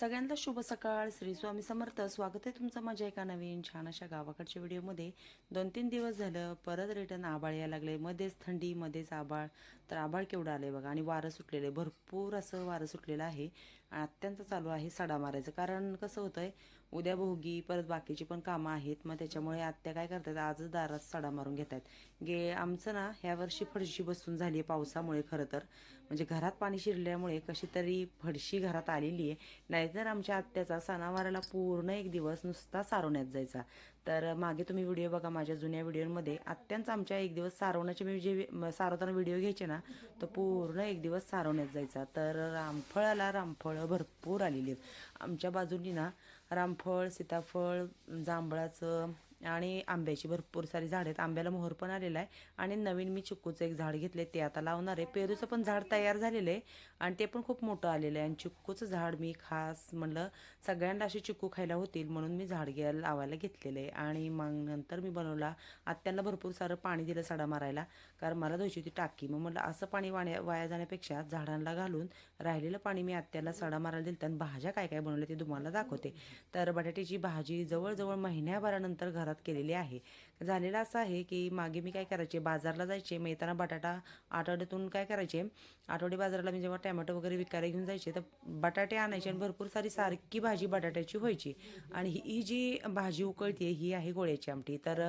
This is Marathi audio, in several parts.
सगळ्यांना शुभ सकाळ. श्री स्वामी समर्थ. स्वागत आहे तुमचं माझ्या एका नवीन छान अशा गावाकडच्या व्हिडिओमध्ये. दोन तीन दिवस झालं परत रिटर्न आबाळ यायला लागले मध्येच थंडी मध्येच आबाळ तर आबाळ केवढं आले बघा. आणि वारं सुटलेलं आहे. भरपूर असं वारं सुटलेलं आहे. आणि अत्यंत चालू आहे सडा मारायचं. कारण कसं होतंय उद्या भोगी परत बाकीची पण कामं आहेत. मग त्याच्यामुळे आत्या काय करतात आजच दारात सडा मारून घेत आहेत गे आमचं ना ह्या वर्षी फडशी बसून झाली आहे पावसामुळे खरं तर. म्हणजे घरात पाणी शिरल्यामुळे कशी तरी फडशी घरात आलेली आहे नाहीतर आमच्या आत्याचा सणावाराला पूर्ण एक दिवस नुसता सारवण्यात जायचा. तर मागे तुम्ही व्हिडिओ बघा माझ्या जुन्या व्हिडिओमध्ये. आत्यांचा आमच्या एक दिवस सारवण्याचे मी जे सारवताना व्हिडिओ घ्यायचे ना तो पूर्ण एक दिवस सारवण्यात जायचा. तर रामफळाला रामफळ भरपूर आलेली आहेत. आमच्या बाजूनी ना रामफळ सीताफळ जांभळाचं आणि आंब्याची भरपूर सारी झाड आहेत. आंब्याला मोहर पण आलेला आहे. आणि नवीन मी चिक्कूचं एक झाड घेतले ते आता लावणार आहे. पेरूचं पण झाड तयार झालेलं आहे. आणि ते पण खूप मोठं आलेलं आहे. आणि चिक्कूचं झाड मी खास म्हणलं सगळ्यांना असे चिक्कू खायला होतील म्हणून मी झाड घ्यायला लावायला घेतलेलं आहे. आणि मग नंतर मी बनवला आत्यांना भरपूर सारं पाणी दिलं सडा मारायला. कारण मला धुयची होती टाकी. मग म्हटलं असं पाणी वाण्या वाया जाण्यापेक्षा झाडांना घालून राहिलेलं पाणी मी आत्याला सडा मारायला दिलं आणि भाज्या काय काय बनवल्या ते तुम्हाला दाखवते. तर बटाट्याची भाजी जवळजवळ महिन्याभरानंतर घरात केलेली आहे. झालेलं असं आहे की मागे मी काय करायचे? बाजारला जायचे. मग येताना बटाटा आठवड्यातून काय करायचे? आठवडी बाजाराला मी जेव्हा टॅमॅटो वगैरे विकायला घेऊन जायचे तर बटाटे आणायचे आणि भरपूर सारी सारखी भाजी बटाट्याची व्हायची. आणि ही ही जी भाजी उकळते ही आहे गोळ्याची आमटी. तर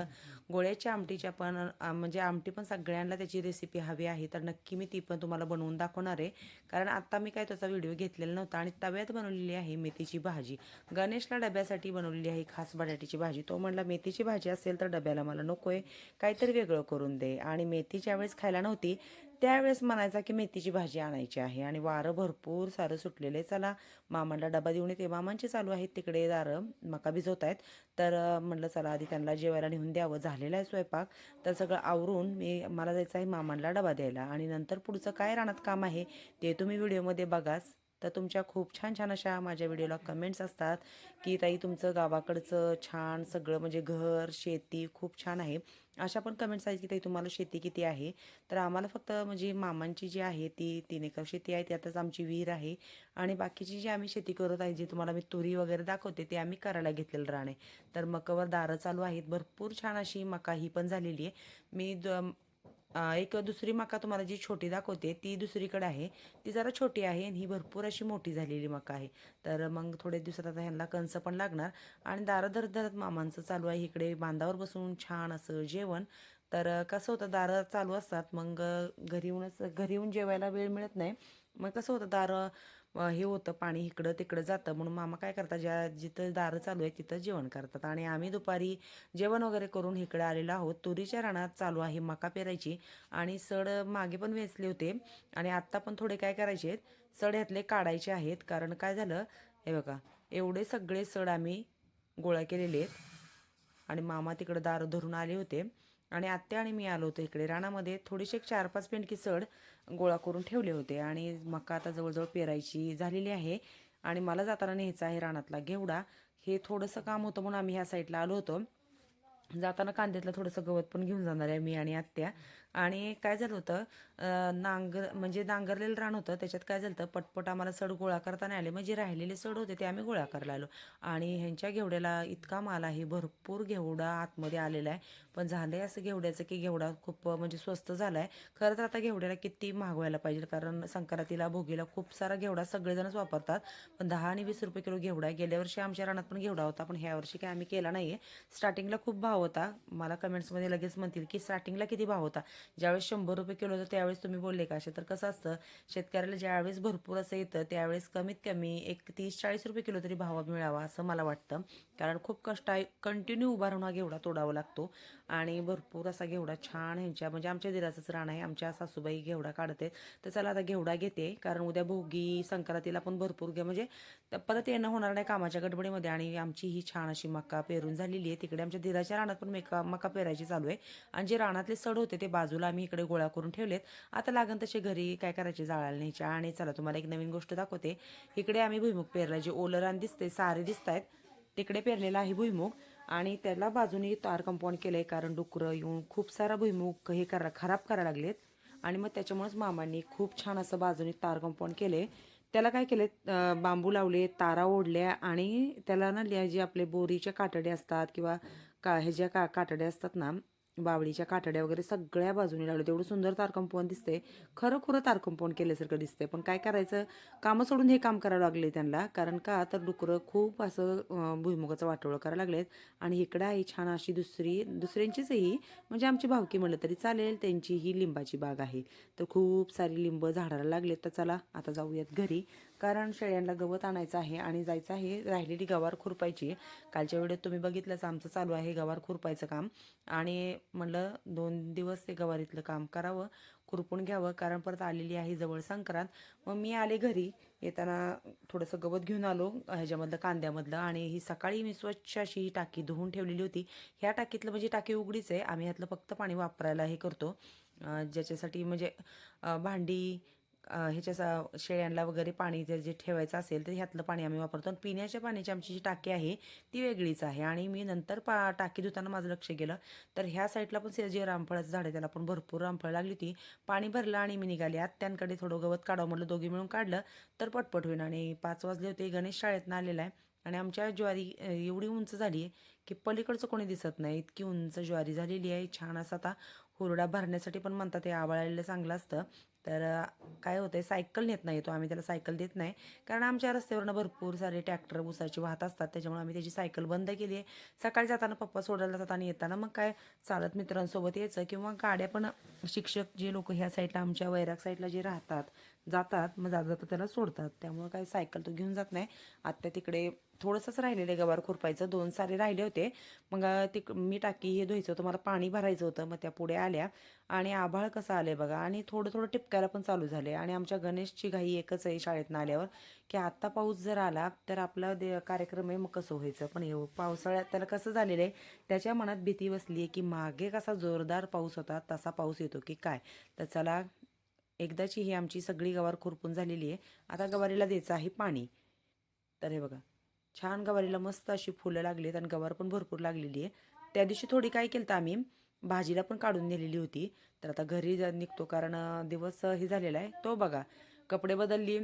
गोळ्याच्या आमटीच्या पण म्हणजे आमटी पण सगळ्यांना त्याची रेसिपी हवी आहे तर नक्की मी ती पण तुम्हाला बनवून दाखवणार आहे. कारण आत्ता मी काय त्याचा व्हिडिओ घेतलेला नव्हता आणि तव्यात बनवलेली आहे मेथीची भाजी. गणेशला डब्यासाठी बनवलेली आहे खास बटाट्याची भाजी. तो म्हणला मेथीची भाजी असेल तर डब्याला मला नको आहे काहीतरी वेगळं करून दे. आणि मेथी ज्यावेळेस खायला नव्हती त्यावेळेस म्हणायचा की मेथीची भाजी आणायची आहे. आणि वारं भरपूर सारं सुटलेलं आहे. चला मामांना डबा देऊन येते. मामांचे चालू आहेत तिकडे दारं मका भिजवत आहेत तर म्हटलं म्हणलं चला आधी त्यांना जेवायला नेऊन द्यावं. झालेलं आहे स्वयंपाक. तर सगळं आवरून मी मला जायचं आहे मामांना डबा द्यायला. आणि नंतर पुढचं काय रानात काम आहे ते तुम्ही व्हिडिओमध्ये बघाच. तर तुमच्या खूप छान छान अशा माझ्या व्हिडिओला कमेंट्स असतात की ताई तुमचं गावाकडचं छान सगळं म्हणजे घर शेती खूप छान आहे. अशा पण कमेंट्स आहेत की ताई तुम्हाला शेती किती आहे? तर आम्हाला फक्त म्हणजे मामांची जी आहे ती तीन एकर शेती आहे त्यातच आमची विहीर आहे. आणि बाकीची जी आम्ही शेती करत आहे जी तुम्हाला मी तुरी वगैरे दाखवते ते आम्ही करायला घेतलेलं राणे तर मकावर दारं चालू आहेत. भरपूर छान अशी मका ही पण झालेली आहे. मी द- एक दुसरी मका तुम्हाला जी छोटी दाखवते ती दुसरीकडे आहे. ती जरा छोटी आहे आणि ही भरपूर अशी मोठी झालेली मका आहे. तर मग थोडे दिवसात आता ह्यांना कंस पण लागणार. आणि दारं धरत धरत मामांचं चालू आहे. इकडे बांधावर बसून छान असं जेवण. तर कसं होतं दारं चालू असतात. मग घरी येऊनच घरी येऊन जेवायला वेळ मिळत नाही. मग कसं होतं दारं हे होतं पाणी इकडं तिकडं जातं. म्हणून मामा काय करतात ज्या जिथं दारं चालू आहे तिथं जेवण करतात. आणि आम्ही दुपारी जेवण वगैरे करून इकडे आलेलो आहोत. तुरीच्या रानात चालू आहे मका पेरायची. आणि सड मागे पण वेचले होते. आणि आत्ता पण थोडे काय करायचे आहेत सड ह्यातले काढायचे आहेत. कारण काय झालं हे बघा एवढे सगळे सड आम्ही गोळा केलेले आहेत. आणि मामा तिकडं दार धरून आले होते. आणि आत्या आणि मी आलो होतो इकडे. रानामध्ये थोडीशी एक चार पाच पेंडकी सड गोळा करून ठेवले होते आणि मका आता जवळजवळ पेरायची झालेली आहे. आणि मला जाताना न्यायचा आहे रानातला घेवडा. हे थोडंसं काम होतं म्हणून आम्ही ह्या साईडला आलो होतो. जाताना कांद्यातलं थोडंसं गवत पण घेऊन जाणार आहे मी आणि आत्या. आणि काय झालं होतं नांगर म्हणजे नांगरलेलं रान होतं त्याच्यात काय झालं होतं पटपट आम्हाला सड गोळा करताना आले. म्हणजे राहिलेले सड होते ते आम्ही गोळा करायला आलो. आणि ह्यांच्या घेवड्याला इतका माल आहे भरपूर घेवडा आतमध्ये आलेला आहे. पण झालं आहे असं घेवड्याचं की घेवडा खूप म्हणजे स्वस्त झाला आहे खरं तर आता घेवड्याला किती महागवायला पाहिजे? कारण संक्रांतीला भोगीला खूप सारा घेवडा सगळेजणच वापरतात. पण दहा आणि वीस रुपये किलो घेवडा आहे. गेल्या वर्षी आमच्या रानात पण घेवडा होता पण ह्या वर्षी काय आम्ही केला नाही आहे स्टार्टिंगला खूप भाव होता. मला कमेंट्समध्ये लगेच म्हणतील की स्टार्टिंगला किती भाव होता? ज्यावेळेस शंभर रुपये किलो होतं त्यावेळेस तुम्ही बोलले का? असे तर कसं असतं शेतकऱ्याला ज्यावेळेस भरपूर असं येतं त्यावेळेस कमीत कमी एक तीस चाळीस रुपये किलो तरी भाव मिळावा असं मला वाटतं. कारण खूप कष्ट आहे कंटिन्यू उभा राहून हा घेवडा तोडावा लागतो. आणि भरपूर असा घेवडा छान ह्यांच्या म्हणजे आमच्या दिराचंच रान आहे आमच्या सासूबाई घेवडा काढते. तर चला आता घेवडा घेते कारण उद्या भोगी संक्रांतीला पण भरपूर घे म्हणजे परत येणं होणार नाही कामाच्या गडबडीमध्ये. आणि आमची ही छान अशी मका पेरून झालेली आहे. तिकडे आमच्या दिराच्या रानात पण मेका मका पेरायची चालू आहे. आणि जे रानातले सड होते ते बाजूला आम्ही इकडे गोळा करून ठेवलेत. आता लागन तसे घरी काय करायचे जाळायला न्यायच्या आणि चला तुम्हाला एक नवीन गोष्ट दाखवते. इकडे आम्ही भुईमुग पेरला जे ओलरान दिसते सारे दिसत आहेत तिकडे पेरलेला आहे भुईमुग. आणि त्याला बाजूने तार कंपाऊंड केलंय कारण डुकरं येऊन खूप सारा भुईमुग हे करा खराब करायला लागलेत. आणि मग त्याच्यामुळेच मामांनी खूप छान असं बाजूने तार कंपाऊंड केले त्याला काय केले बांबू लावले तारा ओढल्या आणि त्याला ना जे आपले बोरीच्या काटडे असतात किंवा का ह्याच्या का काटडे असतात ना बावळीच्या काठड्या वगैरे सगळ्या बाजूने लावले तेवढं सुंदर तारकंपवन दिसते खरं खुरं तारकंपवन केल्यासारखं दिसते पण काय करायचं? कामं सोडून हे काम करावं लागले त्यांना. कारण का? तर डुकरं खूप असं भुईमुगाचं वाटोळं करायला लागलेत. आणि इकडं आहे छान अशी दुसरी दुसऱ्यांचीचही म्हणजे आमची भावकी म्हणलं तरी चालेल त्यांची ही लिंबाची बाग आहे. तर खूप सारी लिंब झाडाला लागलेत. तर चला आता जाऊयात घरी. कारण शेळ्यांना गवत आणायचं आहे आणि जायचं आहे राहिलेली गवार खुरपायची. कालच्या वेळेत तुम्ही बघितलंच आमचं चालू आहे गवार खुरपायचं काम. आणि म्हणलं दोन दिवस ते गवारीतलं काम करावं खुरपून घ्यावं कारण परत आलेली आहे जवळ संक्रांत. मग मी आले घरी येताना थोडंसं गवत घेऊन आलो ह्याच्यामधलं कांद्यामधलं. आणि ही सकाळी मी स्वच्छ अशी ही टाकी धुवून ठेवलेली होती. ह्या टाकीतलं म्हणजे टाकी उघडीच आहे. आम्ही ह्यातलं फक्त पाणी वापरायला हे करतो. ज्याच्यासाठी म्हणजे भांडी ह्याच्या शेळ्यांना वगैरे पाणी जर जे ठेवायचं असेल तर ह्यातलं पाणी आम्ही वापरतो. आणि पिण्याच्या पाण्याची आमची जी टाकी आहे ती वेगळीच आहे. आणि मी नंतर पा टाकी धुताना माझं लक्ष गेलं. तर ह्या साईडला पण जे रामफळाचं झाड आहे त्याला पण भरपूर रामफळ लागली होती. पाणी भरलं आणि मी निघाले. आत्यांकडे थोडं गवत काढावं म्हटलं दोघी मिळून काढलं तर पटपट होईन. आणि पाच वाजले होते गणेश शाळेतनं आलेला आहे. आणि आमच्या ज्वारी एवढी उंच झाली आहे की पलीकडचं कोणी दिसत नाही. इतकी उंच ज्वारी झालेली आहे छान असं आता हुरडा भरण्यासाठी पण म्हणतात ते आवाळलेलं चांगलं असतं. तर काय होतं आहे सायकल नेत नाही तो आम्ही त्याला सायकल देत नाही. कारण आमच्या रस्त्यावरनं भरपूर सारे ट्रॅक्टर उसाची वाहत असतात त्याच्यामुळे आम्ही त्याची सायकल बंद केली आहे. सकाळी जाताना पप्पा सोडायला जातात आणि येताना मग काय चालत मित्रांसोबत यायचं किंवा गाड्या पण शिक्षक जे लोक ह्या साईडला आमच्या वैराग साईडला जे राहतात जातात मग जाता जाता त्याला सोडतात. त्यामुळं काय सायकल तो घेऊन जात नाही. आत्ता तिकडे थोडंसंच राहिलेलं आहे गवार खुरपायचं. दोन सारे राहिले होते. मग ते तिक मी टाकी हे धुवायचं. होतं मला पाणी भरायचं होतं. मग त्या पुढे आल्या. आणि आभाळ कसं आलंय बघा. आणि थोडं थोडं टिपकायला पण चालू झाले आणि आमच्या गणेशची घाई एकच आहे शाळेतनं आल्यावर. की आत्ता पाऊस जर आला तर आपला दे कार्यक्रम आहे मग कसं व्हायचं? पण हे पावसाळ्यात त्याला कसं झालेलं आहे त्याच्या मनात भीती बसली आहे की मागे कसा जोरदार पाऊस होता तसा पाऊस येतो की काय? तर चला एकदाची ही आमची सगळी गवार खुरपून झालेली आहे. आता गवारीला द्यायचं आहे पाणी. तर हे बघा. छान गवारीला मस्त अशी फुलं लागलीत आणि गवार पण भरपूर लागलेली आहे. त्या दिवशी थोडी काय केलं तर आम्ही भाजीला पण काढून नेलेली होती. तर आता घरी निघतो कारण दिवस हे झालेला आहे. तो बघा कपडे बदलली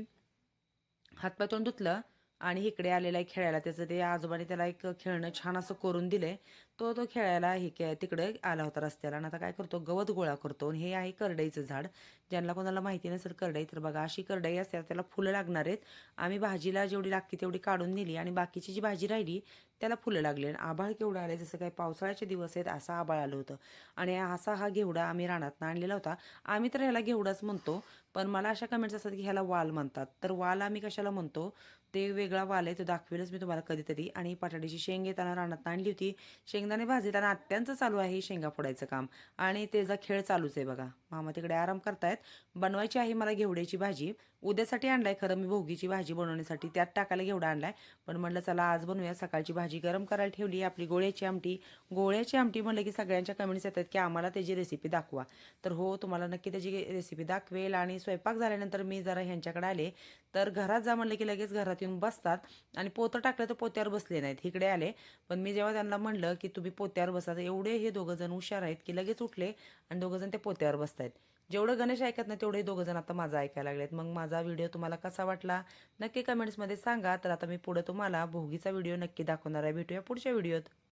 हातपाय तोंड धुतलं आणि इकडे आलेला आहे खेळायला त्याचं ते आजोबाने त्याला एक खेळणं छान असं करून दिलंय. तो तो खेळायला हे के तिकडे आला होता रस्त्याला आणि आता काय करतो? गवत गोळा करतो आणि हे आहे करडईचं झाड. ज्यांना कोणाला माहिती नसेल करडई तर बघा अशी करडई असते त्याला फुलं लागणार आहेत. आम्ही भाजीला जेवढी लागते तेवढी काढून नेली आणि बाकीची जी भाजी राहिली त्याला फुलं लागली आणि आभाळ केवढं आलं जसं काही पावसाळ्याचे दिवस आहेत असं आभाळ आलं होतं. आणि असा हा घेवडा आम्ही रानात आणलेला होता. आम्ही तर ह्याला घेवडाच म्हणतो पण मला अशा कमेंट्स असतात की ह्याला वाल म्हणतात. तर वाल आम्ही कशाला म्हणतो? ते वेगळा वाल आहे तो दाखवेलच मी तुम्हाला कधीतरी. आणि बटाट्याची शेंग येताना रानात आणली होती. शेंगदाणे भाजीताना आत्यांचं चालू आहे शेंगा फोडायचं काम. आणि त्याचा खेळ चालूच आहे बघा. मामा तिकडे आराम करतायत. बनवायची आहे मला घेवड्याची भाजी. उद्यासाठी आणलाय खरं मी भोगीची भाजी बनवण्यासाठी. त्यात टाकायला घेवडा आणलाय. पण म्हटलं चला आज बनवूया. सकाळची भाजी गरम करायला ठेवली. आपली गोळ्याची आमटी. गोळ्याची आमटी म्हणलं की सगळ्यांच्या कमेंट्स येतात की आम्हाला त्याची रेसिपी दाखवा. तर हो तुम्हाला नक्की त्याची रेसिपी दाखवेल. आणि स्वयंपाक झाल्यानंतर मी जरा ह्यांच्याकडे आले. तर घरात जा म्हणलं की लगेच घरात येऊन बसतात आणि पोतं टाकलं तर पोत्यावर बसले नाहीत. इकडे आले. पण मी जेव्हा त्यांना म्हणलं की तुम्ही पोत्यावर बसा तर एवढे हे दोघंजण हुशार आहेत की लगेच उठले आणि दोघंजण ते पोत्यावर बसतायत. जेवढं गणेश ऐकत नाही तेवढे दोघं जण आता माझा ऐकायला लागलेत. मग माझा व्हिडिओ तुम्हाला कसा वाटला? नक्की कमेंट्समध्ये सांगा. तर आता मी पुढे तुम्हाला भोगीचा व्हिडिओ नक्की दाखवणार आहे. भेटूया पुढच्या व्हिडिओत.